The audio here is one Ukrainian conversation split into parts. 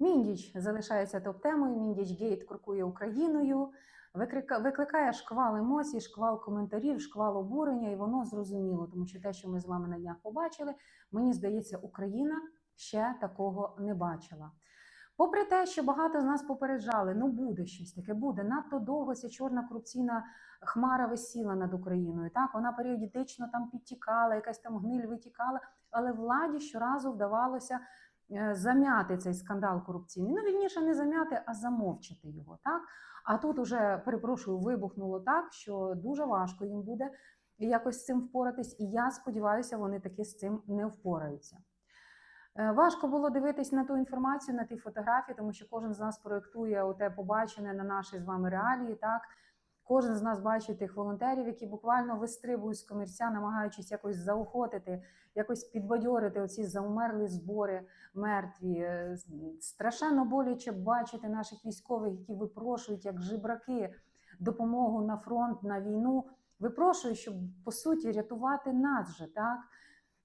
Міндіч залишається топ-темою. Міндіч Гейт крокує Україною, викликає шквал емоцій, шквал коментарів, шквал обурення, і воно зрозуміло, тому що те, що ми з вами на днях побачили, мені здається, Україна ще такого не бачила. Попри те, що багато з нас попереджали, ну буде щось таке, буде надто довго ця чорна корупційна хмара висіла над Україною. Так, вона періодично там підтікала, якась там гниль витікала, але владі щоразу вдавалося зам'яти цей скандал корупційний. Ну, вірніше, не зам'яти, а замовчати його. Так? А тут уже, перепрошую, вибухнуло так, що дуже важко їм буде якось з цим впоратись, і я сподіваюся, вони таки з цим не впораються. Е, Важко було дивитись на ту інформацію, на ті фотографії, тому що кожен з нас проєктує те побачене на наші з вами реалії. Так кожен з нас бачить тих волонтерів, які буквально вистрибують з комірця, намагаючись якось заохотити, якось підбадьорити оці заумерлі збори мертві. Е, Страшенно боляче бачити наших військових, які випрошують як жебраки допомогу на фронт, на війну. Випрошують, щоб по суті рятувати нас же так.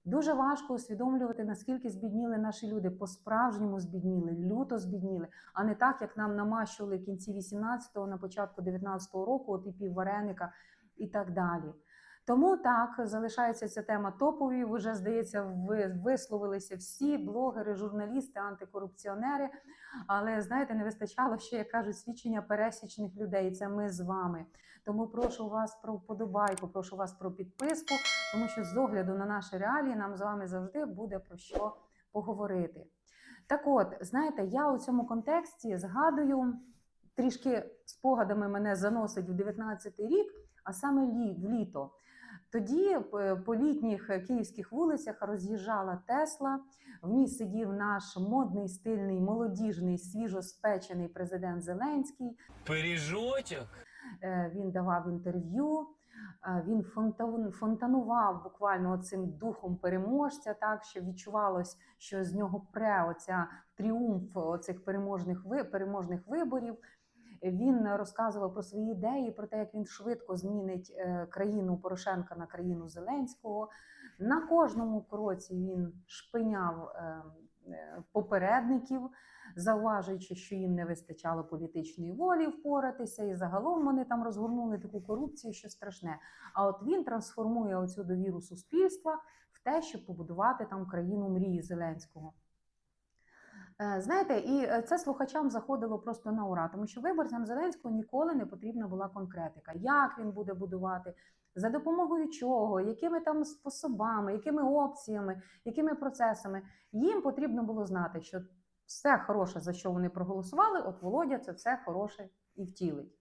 Дуже важко усвідомлювати, наскільки збідніли наші люди, по-справжньому збідніли, люто збідніли, а не так, як нам намащували в кінці 18-го, на початку 19-го року, от і піввареника і так далі. Тому так залишається ця тема топовою. Вже здається, ви висловилися всі блогери, журналісти, антикорупціонери. Але знаєте, не вистачало ще, як кажуть, свідчення пересічних людей. Це ми з вами. Тому прошу вас про вподобайку, прошу вас про підписку, тому що з огляду на наші реалії нам з вами завжди буде про що поговорити. Так от, знаєте, я у цьому контексті згадую трішки спогадами мене заносить в 19-й рік, а саме в літо. Тоді по літніх київських вулицях роз'їжджала Тесла. В ній сидів наш модний, стильний, молодіжний, свіжоспечений президент Зеленський. Пиріжочок. Е, Він давав інтерв'ю. е, Він фонтанував буквально цим духом переможця, так що відчувалось, що з нього пре оця тріумф оцих переможних переможних виборів. Він розказував про свої ідеї, про те, як він швидко змінить е, країну Порошенка на країну Зеленського. На кожному кроці він шпиняв попередників, зауважуючи, що їм не вистачало політичної волі впоратися, і загалом вони там розгорнули таку корупцію, що страшне. А от він трансформує оцю довіру суспільства в те, щоб побудувати там країну мрії Зеленського. Е, Знаєте, і е, це слухачам заходило просто на ура, тому що виборцям Зеленського ніколи не потрібна була конкретика, як він буде будувати, за допомогою чого, якими там способами, якими опціями, якими процесами. Їм потрібно було знати, що все хороше, за що вони проголосували, от Володя це все хороше і втілить.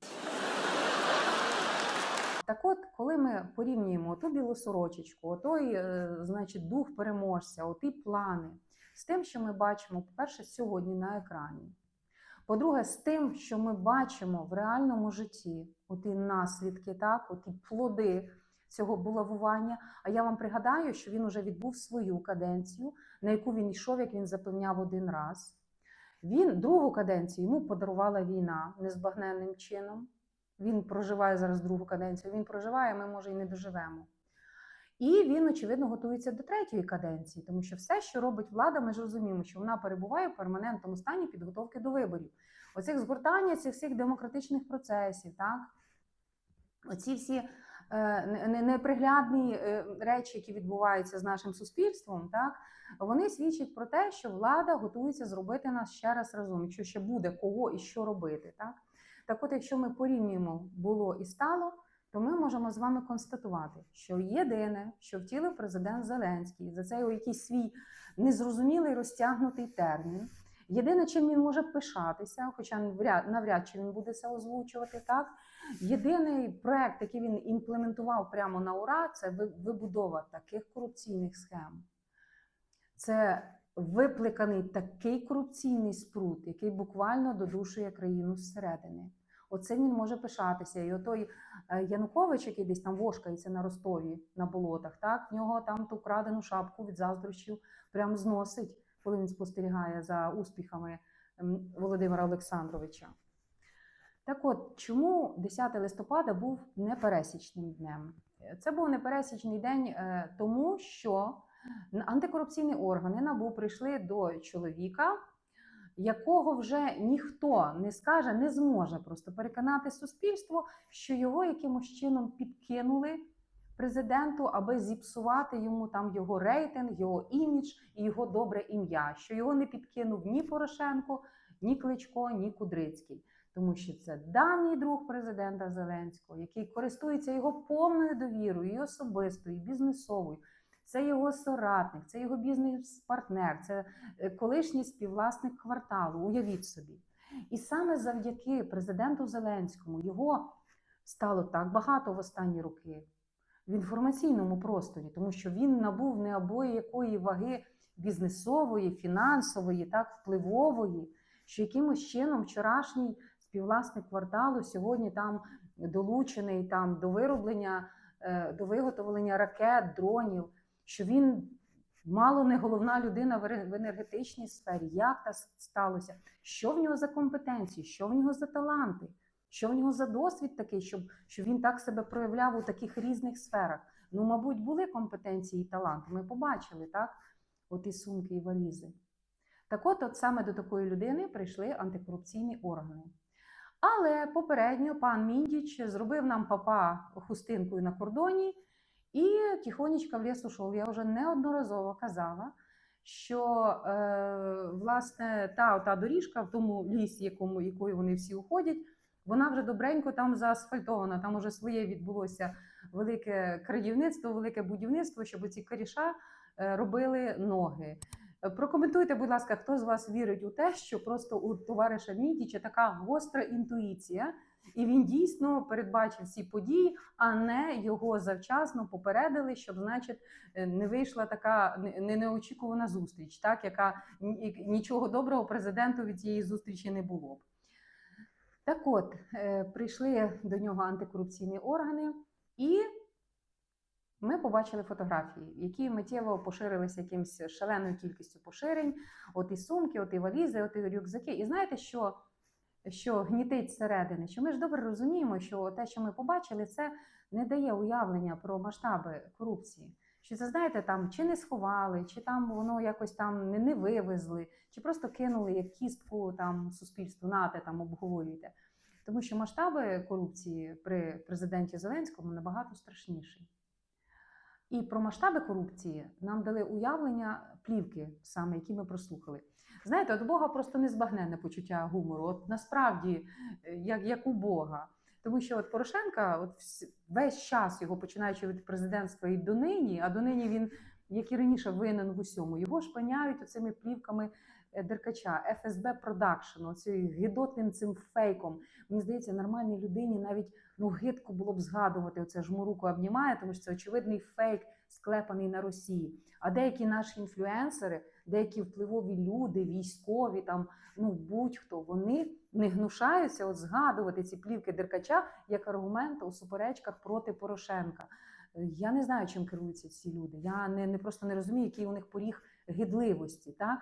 Так от, коли ми порівнюємо ту білу сорочечку, той, е, значить, дух переможця, оті плани, з тим, що ми бачимо, по-перше, сьогодні на екрані. По-друге, з тим, що ми бачимо в реальному житті, оті наслідки, так, оті плоди цього булавування. А я вам пригадаю, що він уже відбув свою каденцію, на яку він йшов, як він запевняв один раз. Він другу каденцію йому подарувала війна незбагненним чином. Він проживає зараз другу каденцію. Він проживає, ми може і не доживемо. І він, очевидно, готується до третьої каденції, тому що все, що робить влада, ми ж розуміємо, що вона перебуває в перманентному стані підготовки до виборів. Оцих згортання цих всіх демократичних процесів, так? Оці всі е, не- не- неприглядні е, речі, які відбуваються з нашим суспільством, так? вони свідчать про те, що влада готується зробити нас ще раз разом, якщо ще буде кого і що робити. Так, так от, якщо ми порівнюємо було і стало, то ми можемо з вами констатувати, що єдине, що втілив президент Зеленський за цей якийсь свій незрозумілий розтягнутий термін. Єдине, чим він може пишатися, хоча навряд, чи він буде це озвучувати, так єдиний проект, який він імплементував прямо на ура, це вибудова таких корупційних схем. Це випликаний такий корупційний спрут, який буквально додушує країну зсередини. Оце він може пишатися. І отой е, Янукович, який десь там вошкається на Ростові на болотах, так в нього там ту крадену шапку від заздрощів прям зносить, коли він спостерігає за успіхами Володимира Олександровича. Так от, чому 10 листопада був непересічним днем? Це був непересічний день, е, тому що антикорупційні органи НАБУ прийшли до чоловіка, якого вже ніхто не скаже, не зможе просто переконати суспільство, що його якимось чином підкинули президенту, аби зіпсувати йому там його рейтинг, його імідж і його добре ім'я, що його не підкинув ні Порошенко, ні Кличко, ні Кудрицький. Тому що це давній друг президента Зеленського, який користується його повною довірою, і особистою, і бізнесовою. Це його соратник, це його бізнес-партнер, це е, колишній співвласник кварталу. Уявіть собі. І саме завдяки президенту Зеленському його стало так багато в останні роки в інформаційному просторі, тому що він набув неабиякої ваги бізнесової, фінансової, так впливової, що якимось чином вчорашній співвласник кварталу сьогодні там долучений там до вироблення, е, до виготовлення ракет, дронів, що він мало не головна людина в енергетичній сфері. Як так сталося? Що в нього за компетенції? Що в нього за таланти? Що в нього за досвід такий, щоб, щоб він так себе проявляв у таких різних сферах? Ну, мабуть, були компетенції і таланти. Ми побачили, так? От і сумки, і валізи. Так от, от саме до такої людини прийшли антикорупційні органи. Але попередньо пан Міндіч зробив нам папа хустинкою на кордоні і тихонечко в ліс ушов. Я вже неодноразово казала, що е, власне та, та доріжка в тому лісі, якому, якою вони всі уходять, вона вже добренько там заасфальтована. Там уже своє відбулося велике крадівництво, велике будівництво, щоб ці коріша е, робили ноги. Е, Прокоментуйте, будь ласка, хто з вас вірить у те, що просто у товариша Міндіча така гостра інтуїція, і він дійсно передбачив ці події, а не його завчасно попередили, щоб, значить, е, не вийшла така не- не- неочікувана зустріч, так яка нічого доброго президенту від цієї зустрічі не було б. Так от, е, прийшли до нього антикорупційні органи, і ми побачили фотографії, які миттєво поширилися якимось шаленою кількістю поширень. От і сумки, от і валізи, от і рюкзаки. І знаєте, що, що гнітить зсередини? Що ми ж добре розуміємо, що те, що ми побачили, це не дає уявлення про масштаби корупції. Що це, знаєте, там чи не сховали, чи там воно якось там не, вивезли, чи просто кинули як кістку там суспільству, нате там обговорюйте. Тому що масштаби корупції при президенті Зеленському набагато страшніші. І про масштаби корупції нам дали уявлення плівки, саме які ми прослухали. Знаєте, от Бога просто незбагненне почуття гумору. От насправді, е, як, як у Бога. Тому що от Порошенка, от весь час його починаючи від президентства і донині, а донині він, як і раніше, винен в усьому. Його шпаняють оцими плівками Деркача, ФСБ Продакшн, оцим гидотним цим фейком. Мені здається, нормальній людині навіть ну гидко було б згадувати оце жмуруку обнімає, тому що це очевидний фейк, склепаний на Росії. А деякі наші інфлюенсери, деякі впливові люди, військові, там ну будь-хто, вони не гнушаються от згадувати ці плівки Деркача як аргумент у суперечках проти Порошенка. Е, Я не знаю, чим керуються ці люди. Я не, не просто не розумію, який у них поріг гидливості. Так,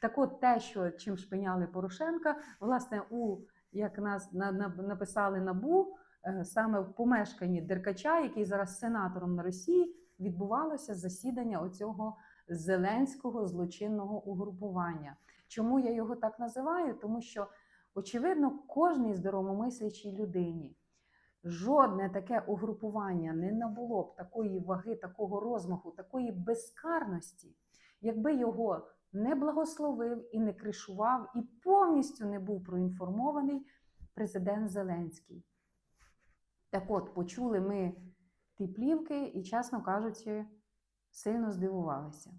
так от те, що чим шпиняли Порошенка, власне, у як нас на, на, написали набу, е, саме в помешканні Деркача, який зараз сенатором на Росії, відбувалося засідання оцього зеленського злочинного угрупування. Чому я його так називаю? Тому що, очевидно, кожній здоровомислячій людині жодне таке угрупування не набуло б такої ваги, такого розмаху, такої безкарності, якби його не благословив і не кришував, і повністю не був проінформований президент Зеленський. Так от, почули ми ті плівки і, чесно кажучи, сильно здивувалися.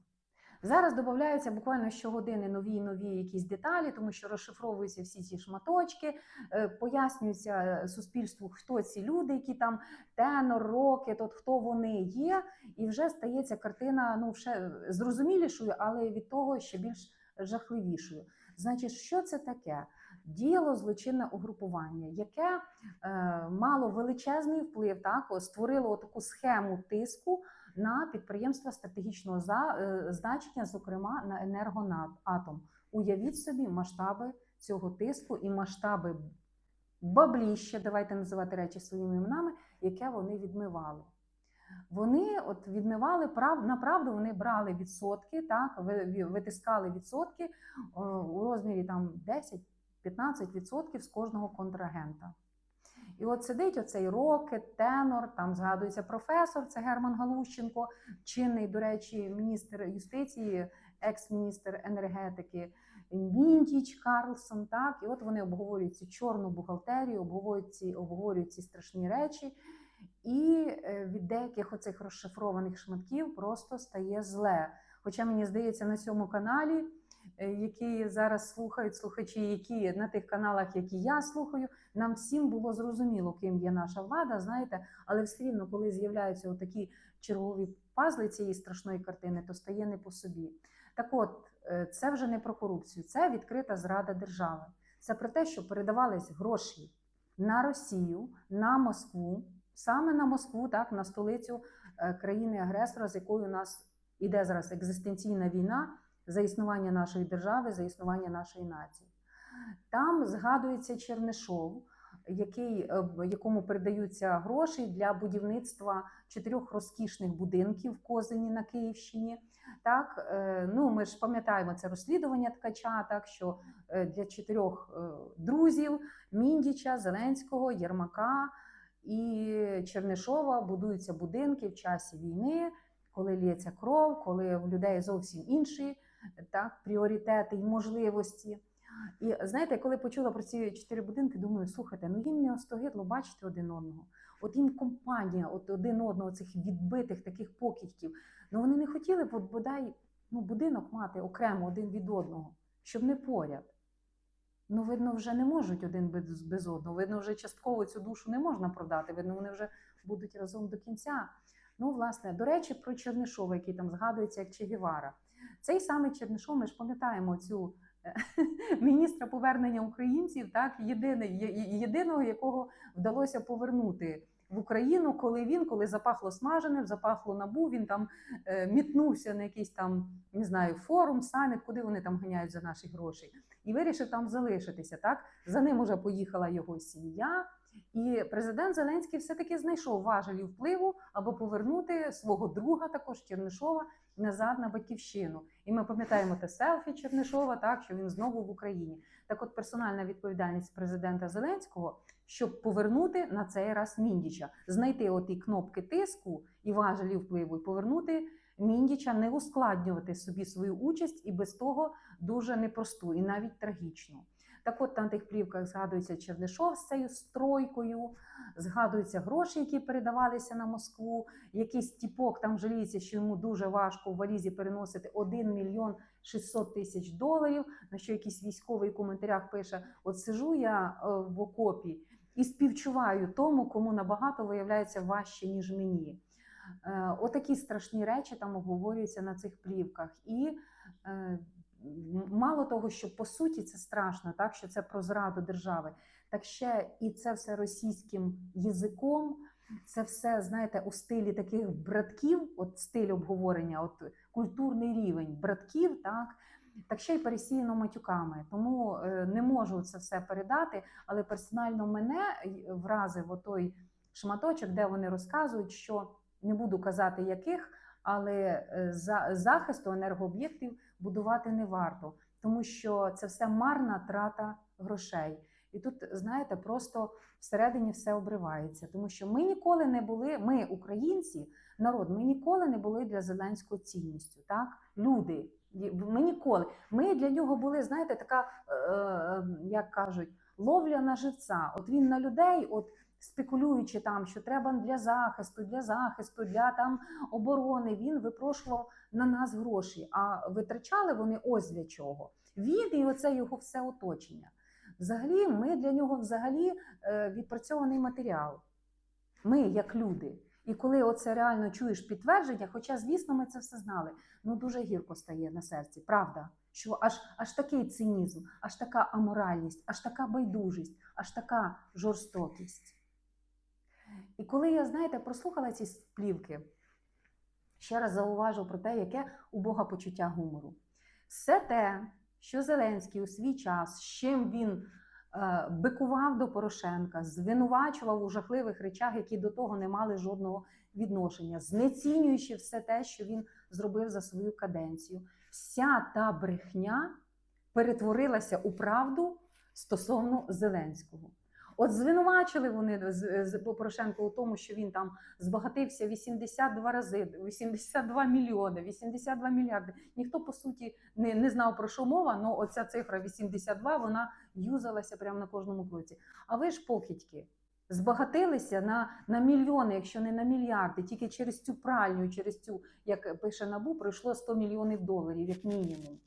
Зараз додаються буквально щогодини нові нові якісь деталі, тому що розшифровуються всі ці шматочки, е, пояснюється суспільству, хто ці люди, які там тенор, рокет, от хто вони є, і вже стається картина ну, ще зрозумілішою, але від того ще більш жахливішою. Значить, що це таке? Діяло злочинне угрупування, яке е, мало величезний вплив, так створило таку схему тиску на підприємства стратегічного е, значення, зокрема на енергоатом. Уявіть собі масштаби цього тиску і масштаби бабліща, давайте називати речі своїми іменами, яке вони відмивали. Вони от відмивали прав на правду, вони брали відсотки, так ви- ви- витискали відсотки у розмірі там 10-15% з кожного контрагента. І от сидить оцей рокет, тенор, там згадується професор, це Герман Галущенко, чинний, до речі, міністр юстиції, екс-міністр енергетики, Міндіч Карлсон. Так, і от вони обговорюють цю чорну бухгалтерію, обговорюють ці, обговорюють ці страшні речі. І е, від деяких оцих розшифрованих шматків просто стає зле. Хоча мені здається, на цьому каналі, які зараз слухають слухачі, які на тих каналах, які я слухаю, нам всім було зрозуміло, ким є наша влада, знаєте, але все рівно, коли з'являються такі чергові пазли цієї страшної картини, то стає не по собі. Так от, е, це вже не про корупцію, це відкрита зрада держави. Це про те, що передавались гроші на Росію, на Москву, саме на Москву, так, на столицю е, країни-агресора, з якою у нас іде зараз екзистенційна війна за існування нашої держави, за існування нашої нації. Там згадується Чернишов, який, е, якому передаються гроші для будівництва чотирьох розкішних будинків в Козині на Київщині. Так, е, ну ми ж пам'ятаємо це розслідування ткача, так що е, для чотирьох друзів Міндіча, Зеленського, Єрмака і Чернишова будуються будинки в часі війни, коли лється кров, коли в людей зовсім інші так, пріоритети і можливості. І знаєте, коли почула про ці чотири будинки, думаю, слухайте, ну їм не остогидло бачити один одного. От їм компанія, от один одного цих відбитих таких покидьків. Ну вони не хотіли б от бодай ну, будинок мати окремо один від одного, щоб не поряд. Ну, видно, вже не можуть один без, без одного. Видно, вже частково цю душу не можна продати. Видно, вони вже будуть разом до кінця. Ну, власне, до речі, про Чернишова, який там згадується як Че Гевара. Цей самий Чернишов, ми ж пам'ятаємо цю е, міністра повернення українців, так єдиний, єдиного, якого вдалося повернути в Україну, коли він, коли запахло смаженим, запахло набу, він там е, мітнувся на якийсь там не знаю форум, саміт, куди вони там ганяють за наші гроші, і вирішив там залишитися. Так за ним уже поїхала його сім'я. І президент Зеленський все-таки знайшов важелі впливу, аби повернути свого друга, також Чернишова, назад на батьківщину. І ми пам'ятаємо те селфі Чернишова, так що він знову в Україні. Так, от персональна відповідальність президента Зеленського, щоб повернути на цей раз Міндіча, знайти оті кнопки тиску і важелі впливу, і повернути Міндіча, не ускладнювати собі свою участь і без того дуже непросту і навіть трагічну. Так от на тих плівках згадується Чернишов з цією стройкою, згадуються гроші, які передавалися на Москву. Якийсь тіпок там жаліється, що йому дуже важко в валізі переносити 1 мільйон 600 тисяч доларів. На що якийсь військовий у коментарях пише: От сижу я е, в окопі і співчуваю тому, кому набагато виявляється важче, ніж мені. Е, Отакі страшні речі там обговорюються на цих плівках. І е, мало того, що по суті це страшно, так що це про зраду держави, так ще і це все російським язиком. Це все, знаєте, у стилі таких братків, от стиль обговорення, от культурний рівень братків, так, так ще й пересіяно матюками. Тому е, не можу це все передати, але персонально мене вразив отой шматочок, де вони розказують, що не буду казати яких, але е, за захисту енергооб'єктів будувати не варто, тому що це все марна трата грошей. І тут, знаєте, просто всередині все обривається, тому що ми ніколи не були, ми, українці, народ, ми ніколи не були для Зеленського цінністю. Так, люди, ми ніколи. Ми для нього були, знаєте, така, е, е, як кажуть, ловля на живця. От він на людей, от спекулюючи там, що треба для захисту, для захисту, для там оборони, він випрошував на нас гроші. А витрачали вони ось для чого. Він і оце його все оточення. Взагалі, ми для нього взагалі е, відпрацьований матеріал. Ми як люди. І коли оце реально чуєш підтвердження, хоча, звісно, ми це все знали, ну дуже гірко стає на серці, правда? Що аж, аж такий цинізм, аж така аморальність, аж така байдужість, аж така жорстокість. І коли я, знаєте, прослухала ці сплівки, ще раз зауважу про те, яке у Бога почуття гумору. Все те, що Зеленський у свій час, з чим він е, бикував до Порошенка, звинувачував у жахливих речах, які до того не мали жодного відношення, знецінюючи все те, що він зробив за свою каденцію. Вся та брехня перетворилася у правду стосовно Зеленського. От звинувачили вони з, з Порошенко у тому, що він там збагатився 82 рази, 82 мільйони, 82 мільярди. Ніхто по суті не, не знав про що мова, але оця цифра 82, вона юзалася прямо на кожному кроці. А ви ж покидьки. Збагатилися на, на мільйони, якщо не на мільярди, тільки через цю пральню, через цю, як пише Набу, пройшло 100 мільйонів доларів, як мінімум.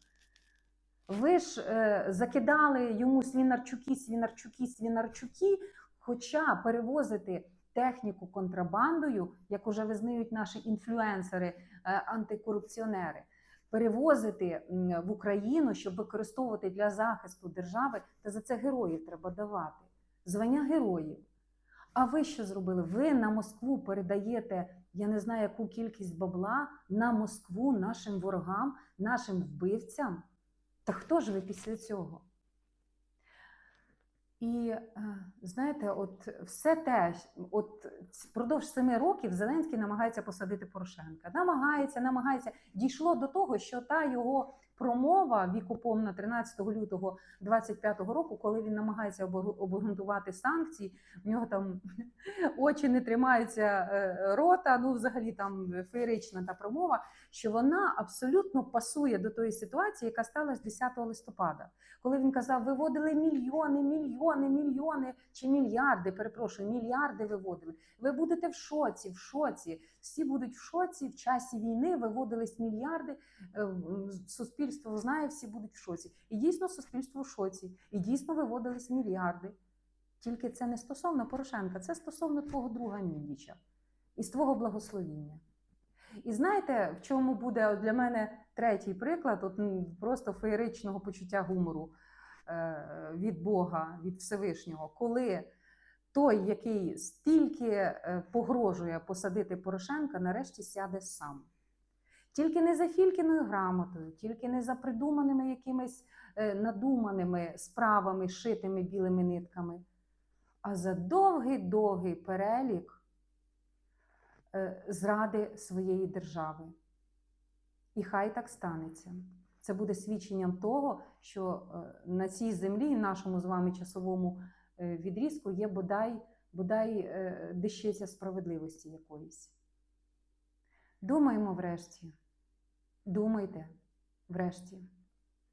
Ви ж е, закидали йому свінарчуки, свінарчуки, свінарчуки, хоча перевозити техніку контрабандою, як уже визнають наші інфлюенсери, е, антикорупціонери, перевозити в Україну, щоб використовувати для захисту держави, та за це героїв треба давати. Звання героїв. А ви що зробили? Ви на Москву передаєте, я не знаю, яку кількість бабла на Москву нашим ворогам, нашим вбивцям. Та хто ж ви після цього? І е, знаєте, от все те, от впродовж семи років Зеленський намагається посадити Порошенка. Намагається, намагається. Дійшло до того, що та його промова вікопомна 13 лютого 25-го року, коли він намагається обґрунтувати санкції, в нього там очі не тримаються е, рота. Ну, взагалі там феєрична та промова, що вона абсолютно пасує до тої ситуації, яка сталася 10 листопада, коли він казав, виводили мільйони, мільйони, мільйони чи мільярди. Перепрошую, мільярди виводили. Ви будете в шоці, в шоці. Всі будуть в шоці. В часі війни виводились мільярди. е, Суспільство знає, всі будуть в шоці. І дійсно суспільство в шоці. І дійсно виводились мільярди. Тільки це не стосовно Порошенка, це стосовно твого друга Міндіча і з твого благословіння. І знаєте, в чому буде для мене третій приклад, от просто феєричного почуття гумору е, від Бога, від Всевишнього, коли той, який стільки е, погрожує посадити Порошенка, нарешті сяде сам. Тільки не за Фількіною грамотою, тільки не за придуманими якимись е, надуманими справами, шитими білими нитками, а за довгий-довгий перелік зради своєї держави. І хай так станеться. Це буде свідченням того, що е, на цій землі, в нашому з вами часовому е, відрізку, є бодай, бодай е, дещиця справедливості якоїсь. Думаємо врешті. Думайте врешті.